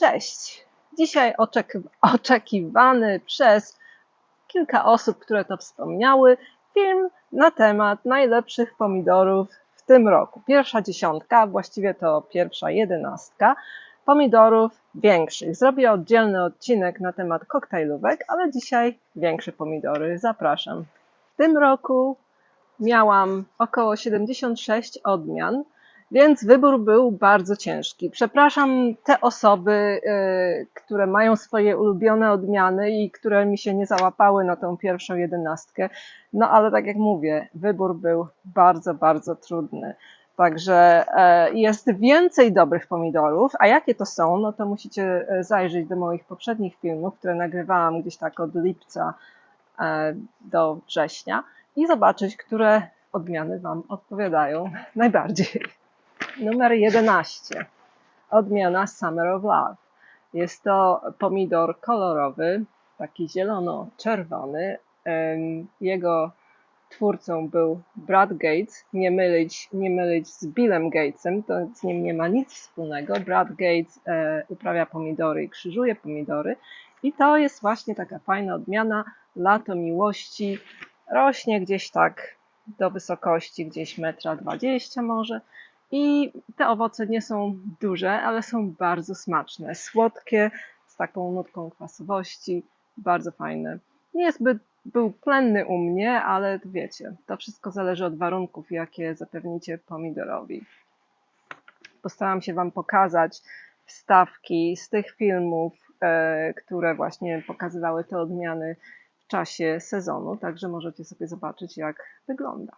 Cześć! Dzisiaj oczeki- oczekiwany przez kilka osób, które to wspomniały, film na temat najlepszych pomidorów w tym roku. Pierwsza dziesiątka, właściwie to pierwsza jedenastka pomidorów większych. Zrobię oddzielny odcinek na temat koktajlówek, ale dzisiaj większe pomidory. Zapraszam. W tym roku miałam około 76 odmian, więc wybór był bardzo ciężki. Przepraszam te osoby, y, które mają swoje ulubione odmiany i które mi się nie załapały na tą pierwszą jedenastkę. No ale tak jak mówię, wybór był bardzo, bardzo trudny. Także e, jest więcej dobrych pomidorów, a jakie to są, no to musicie e, zajrzeć do moich poprzednich filmów, które nagrywałam gdzieś tak od lipca e, do września i zobaczyć, które odmiany Wam odpowiadają najbardziej. Numer 11. Odmiana Summer of Love. Jest to pomidor kolorowy, taki zielono-czerwony. Jego twórcą był Brad Gates. Nie mylić, nie mylić z Billem Gatesem, to z nim nie ma nic wspólnego. Brad Gates e, uprawia pomidory i krzyżuje pomidory. I to jest właśnie taka fajna odmiana. Lato miłości rośnie gdzieś tak do wysokości gdzieś metra dwadzieścia może. I te owoce nie są duże, ale są bardzo smaczne, słodkie, z taką nutką kwasowości, bardzo fajne. Nie jest zbyt był plenny u mnie, ale wiecie, to wszystko zależy od warunków, jakie zapewnicie pomidorowi. Postaram się Wam pokazać wstawki z tych filmów, e, które właśnie pokazywały te odmiany w czasie sezonu, także możecie sobie zobaczyć, jak wygląda.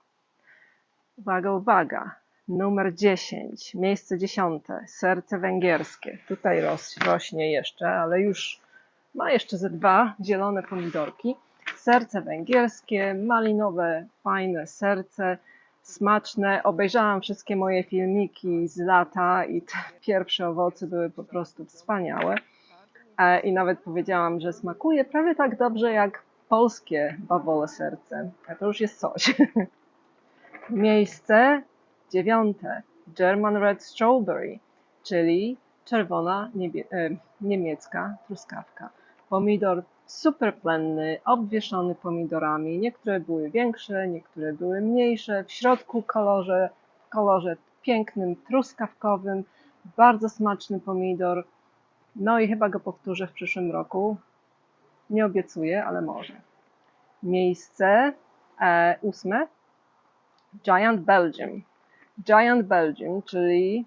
Uwaga, uwaga. Numer 10, miejsce dziesiąte, serce węgierskie. Tutaj rośnie jeszcze, ale już ma jeszcze ze dwa zielone pomidorki. Serce węgierskie, malinowe, fajne serce, smaczne. Obejrzałam wszystkie moje filmiki z lata i te pierwsze owoce były po prostu wspaniałe. E, I nawet powiedziałam, że smakuje prawie tak dobrze jak polskie bawole serce. A to już jest coś. Miejsce dziewiąte. German Red Strawberry, czyli czerwona e, niemiecka truskawka. Pomidor super plenny, obwieszony pomidorami. Niektóre były większe, niektóre były mniejsze. W środku kolorze, kolorze pięknym, truskawkowym. Bardzo smaczny pomidor. No i chyba go powtórzę w przyszłym roku. Nie obiecuję, ale może. Miejsce e, ósme. Giant Belgium. Giant Belgium, czyli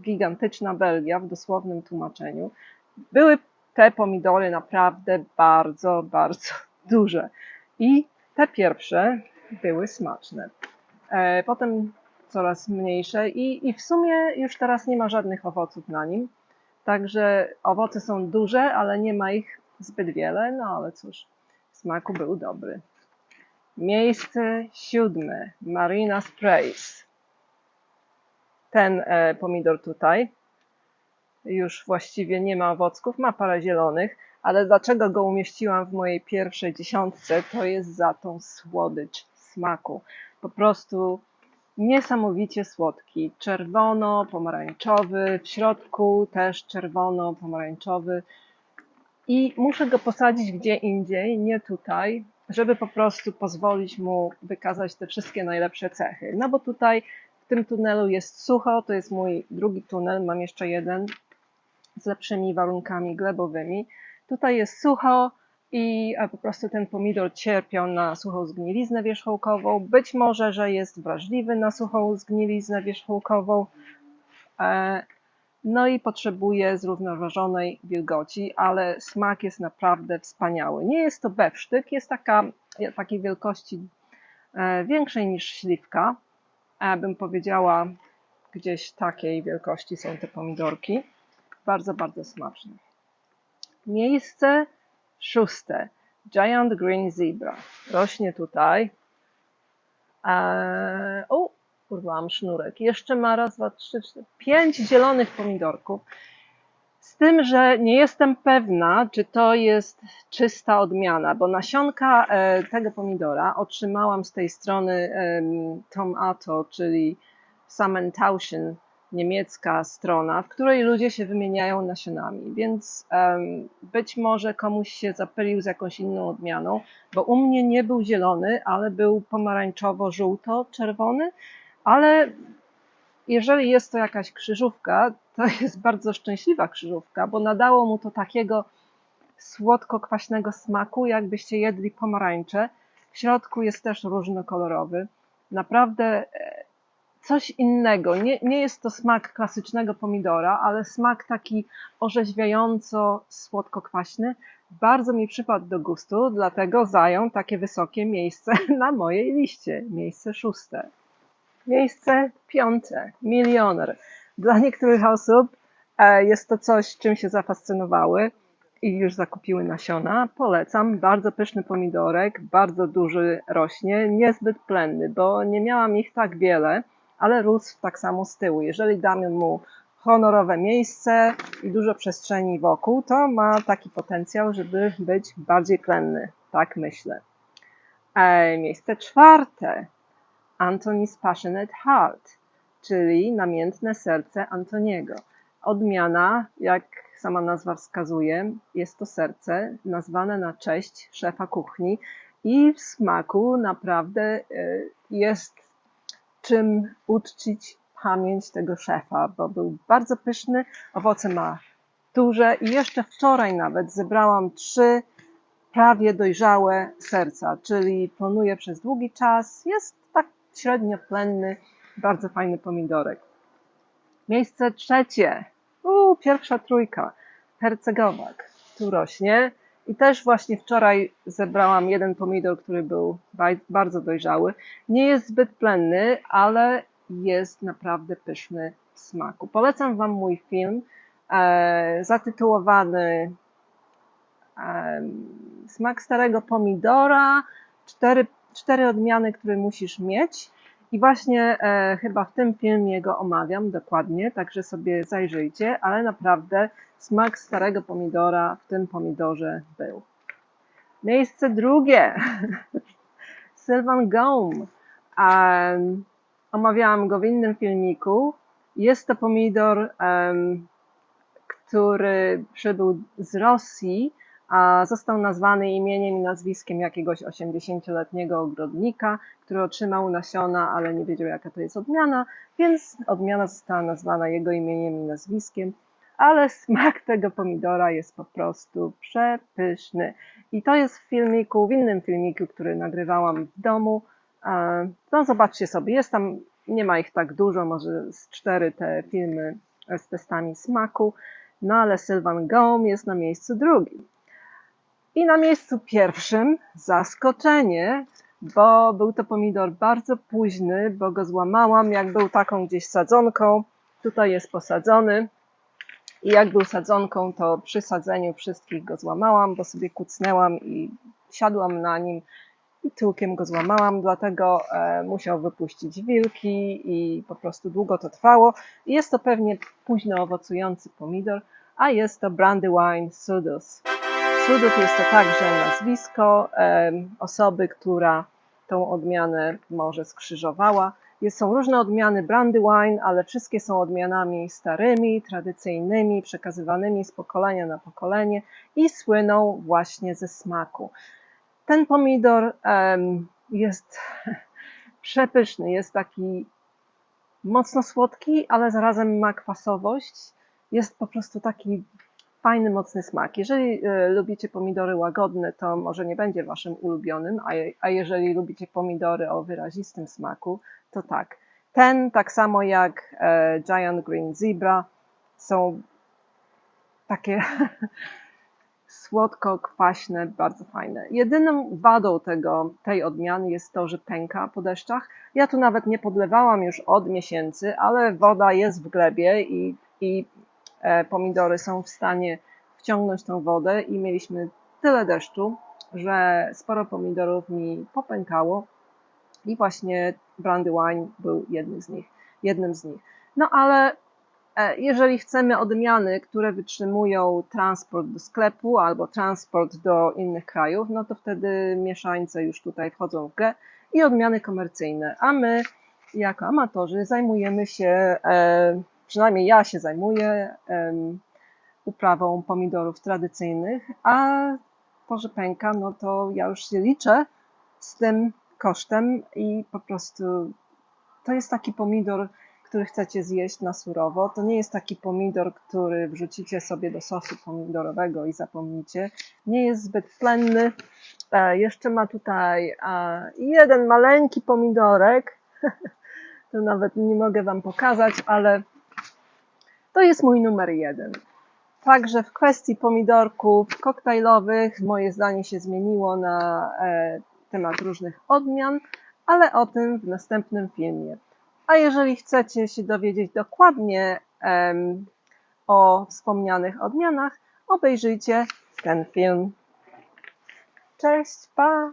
gigantyczna Belgia w dosłownym tłumaczeniu. Były te pomidory naprawdę bardzo, bardzo duże. I te pierwsze były smaczne. E, Potem coraz mniejsze i, i w sumie już teraz nie ma żadnych owoców na nim. Także owoce są duże, ale nie ma ich zbyt wiele, no ale cóż, smaku był dobry. Miejsce siódme, Marina Sprays. Ten e, pomidor tutaj już właściwie nie ma owocków, ma parę zielonych, ale dlaczego go umieściłam w mojej pierwszej dziesiątce, to jest za tą słodycz smaku. Po prostu niesamowicie słodki. Czerwono, pomarańczowy, w środku też czerwono, pomarańczowy. I muszę go posadzić gdzie indziej, nie tutaj, żeby po prostu pozwolić mu wykazać te wszystkie najlepsze cechy. No bo tutaj tym tunelu jest sucho, to jest mój drugi tunel, mam jeszcze jeden z lepszymi warunkami glebowymi. Tutaj jest sucho i po prostu ten pomidor cierpiał na suchą zgniliznę wierzchołkową. Być może, że jest wrażliwy na suchą zgniliznę wierzchołkową. E, No i potrzebuje zrównoważonej wilgoci, ale smak jest naprawdę wspaniały. Nie jest to bewsztyk, jest taka, takiej wielkości e, większej niż śliwka. Bym powiedziała, gdzieś takiej wielkości są te pomidorki. Bardzo, bardzo smaczne. Miejsce szóste. Giant Green Zebra. Rośnie tutaj. Eee, o, urwałam sznurek. Jeszcze ma raz, dwa, trzy, cztery, pięć zielonych pomidorków. Tym, że nie jestem pewna, czy to jest czysta odmiana, bo nasionka e, tego pomidora otrzymałam z tej strony Tomato, czyli Samenthausen niemiecka strona, w której ludzie się wymieniają nasionami, więc być może komuś się zapylił z jakąś inną odmianą, bo u mnie nie był zielony, ale był pomarańczowo-żółto-czerwony, ale jeżeli jest to jakaś krzyżówka, to jest bardzo szczęśliwa krzyżówka, bo nadało mu to takiego słodko-kwaśnego smaku, jakbyście jedli pomarańcze. W środku jest też różnokolorowy. Naprawdę e, coś innego. Nie, nie jest to smak klasycznego pomidora, ale smak taki orzeźwiająco słodko-kwaśny. Bardzo mi przypadł do gustu, dlatego zajął takie wysokie miejsce na mojej liście. Miejsce szóste. Miejsce piąte. Milioner. Dla niektórych osób e, jest to coś, czym się zafascynowały i już zakupiły nasiona. Polecam. Bardzo pyszny pomidorek, bardzo duży rośnie, niezbyt plenny, bo nie miałam ich tak wiele, ale rósł tak samo z tyłu. Jeżeli damy mu honorowe miejsce i dużo przestrzeni wokół, to ma taki potencjał, żeby być bardziej plenny. Tak myślę. E, miejsce czwarte. Anthony's Passionate Heart, czyli namiętne serce Antoniego. Odmiana, jak sama nazwa wskazuje, jest to serce nazwane na cześć szefa kuchni i w smaku naprawdę e, jest czym uczcić pamięć tego szefa, bo był bardzo pyszny, owoce ma duże i jeszcze wczoraj nawet zebrałam trzy prawie dojrzałe serca, czyli plonuje przez długi czas, jest średnio plenny, bardzo fajny pomidorek. Miejsce trzecie. Uuu, pierwsza trójka. Hercegowak. Tu rośnie. I też właśnie wczoraj zebrałam jeden pomidor, który był bardzo dojrzały. Nie jest zbyt plenny, ale jest naprawdę pyszny w smaku. Polecam Wam mój film e, zatytułowany e, Smak starego pomidora. Cztery, cztery odmiany, które musisz mieć. I właśnie e, chyba w tym filmie go omawiam dokładnie, także sobie zajrzyjcie, ale naprawdę smak starego pomidora w tym pomidorze był. Miejsce drugie. Sylvan. Um, omawiałam go w innym filmiku. Jest to pomidor, który przybył z Rosji a został nazwany imieniem i nazwiskiem jakiegoś 80-letniego ogrodnika, który otrzymał nasiona, ale nie wiedział jaka to jest odmiana, więc odmiana została nazwana jego imieniem i nazwiskiem, ale smak tego pomidora jest po prostu przepyszny. I to jest w filmiku, w innym filmiku, który nagrywałam w domu. No zobaczcie sobie, jest tam, nie ma ich tak dużo, może z cztery te filmy z testami smaku, no ale Sylvan Gaume jest na miejscu drugim. I na miejscu pierwszym zaskoczenie, bo był to pomidor bardzo późny, bo go złamałam, jak był taką gdzieś sadzonką. Tutaj jest posadzony. I jak był sadzonką, to przy sadzeniu wszystkich go złamałam, bo sobie kucnęłam i siadłam na nim i tyłkiem go złamałam, dlatego e, musiał wypuścić wilki i po prostu długo to trwało. Jest to pewnie późno owocujący pomidor, a jest to Brandywine Sudus. Cudów jest to także nazwisko osoby, która tą odmianę może skrzyżowała. Jest, są różne odmiany Brandywine, ale wszystkie są odmianami starymi, tradycyjnymi, przekazywanymi z pokolenia na pokolenie i słyną właśnie ze smaku. Ten pomidor jest przepyszny, jest taki mocno słodki, ale zarazem ma kwasowość. Jest po prostu taki fajny, mocny smak. Jeżeli e, lubicie pomidory łagodne, to może nie będzie waszym ulubionym, a, a jeżeli lubicie pomidory o wyrazistym smaku, to tak. Ten, tak samo jak e, Giant Green Zebra, są takie słodko-kwaśne, bardzo fajne. Jedyną wadą tego, tej odmiany jest to, że pęka po deszczach. Ja tu nawet nie podlewałam już od miesięcy, ale woda jest w glebie i, i pomidory są w stanie wciągnąć tą wodę i mieliśmy tyle deszczu, że sporo pomidorów mi popękało i właśnie Brandywine był jednym z nich. Jednym z nich. No ale e, jeżeli chcemy odmiany, które wytrzymują transport do sklepu albo transport do innych krajów, no to wtedy mieszańce już tutaj wchodzą w grę i odmiany komercyjne. A my, jako amatorzy, zajmujemy się e, przynajmniej ja się zajmuję uprawą pomidorów tradycyjnych, a że pęka, no to ja już się liczę z tym kosztem i po prostu to jest taki pomidor, który chcecie zjeść na surowo. To nie jest taki pomidor, który wrzucicie sobie do sosu pomidorowego i zapomnicie. Nie jest zbyt plenny. E, Jeszcze ma tutaj jeden maleńki pomidorek. To nawet nie mogę Wam pokazać, ale to jest mój numer jeden. Także w kwestii pomidorków koktajlowych moje zdanie się zmieniło na e, temat różnych odmian, ale o tym w następnym filmie. A jeżeli chcecie się dowiedzieć dokładnie o wspomnianych odmianach, obejrzyjcie ten film. Cześć, pa!